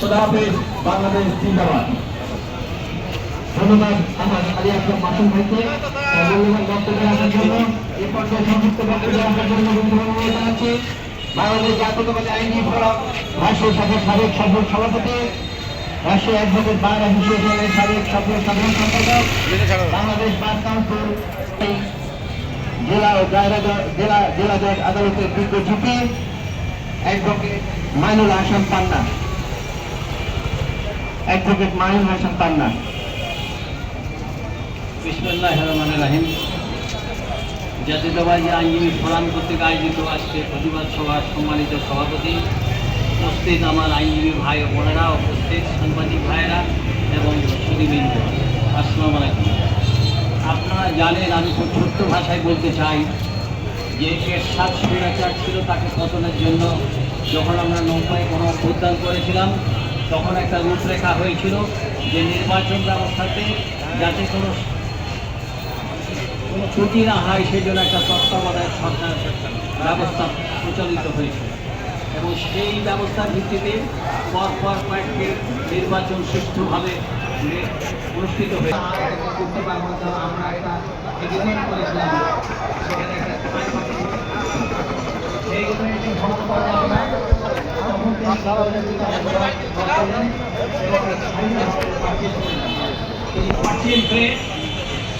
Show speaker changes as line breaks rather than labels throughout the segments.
খোদা হাফেজ, বাংলাদেশ জিন্দাবাদ। ধন্যবাদ আমার আলী মাসুম ভাইকে। মূল্যবান বক্তব্য জন্য এ পর্যায়ে সংযুক্ত বক্তব্য রাখার জন্য অনুরোধ জানাচ্ছি। বাংলাদেশ জাতীয়তাবাদী ফোরাম সাবেক সভাপতি অ্যাডভোকেট বার অ্যাসোসিয়েশনের সাবেক সাধারণ সম্পাদক, বাংলাদেশ বার কাউন্সিল, জেলা ও জেলা জেলা জজ আদালতের বিজ্ঞ GP advocate Mainul Hasan Panna. Advocate Mainul Hasan Panna.
বিসমুল্লাহ রহমান রাহিম। জাতীয়তাবাদী আইনজীবী ফোরাম কর্তৃক আয়োজিত আজকে প্রতিবাদ সভার সম্মানিত সভাপতি উপস্থিত আমার আইনজীবী ভাই বোনেরা, উপস্থিত সাংবাদিক ভাইয়েরা এবং সুদীবৃন্দ আসসালামু আলাইকুম। আপনারা জানেন, আমি খুব ছোট্ট ভাষায় বলতে চাই যে এর সাত স্বৈরাচার ছিল তাকে পতনের জন্য। যখন আমরা নৌকায় কোনো উদ্যান করেছিলাম তখন একটা রূপরেখা হয়েছিল যে নির্বাচন ব্যবস্থাতে যাতে কোনো কোনো ত্রুটি না হয় সেই জন্য একটা তত্ত্বাবধায়ক সরকার ব্যবস্থা প্রচলিত হয়েছিল এবং সেই ব্যবস্থার ভিত্তিতে পর পর কয়েকটি নির্বাচন সুষ্ঠুভাবে অনুষ্ঠিত হয়েছে। আমরা একটা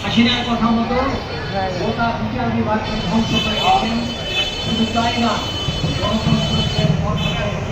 হাসিনার কথা মতো গোটা বিচার বিভাগকে ধ্বংস করে গেছেন শুধু তাই না গণতন্ত্রকে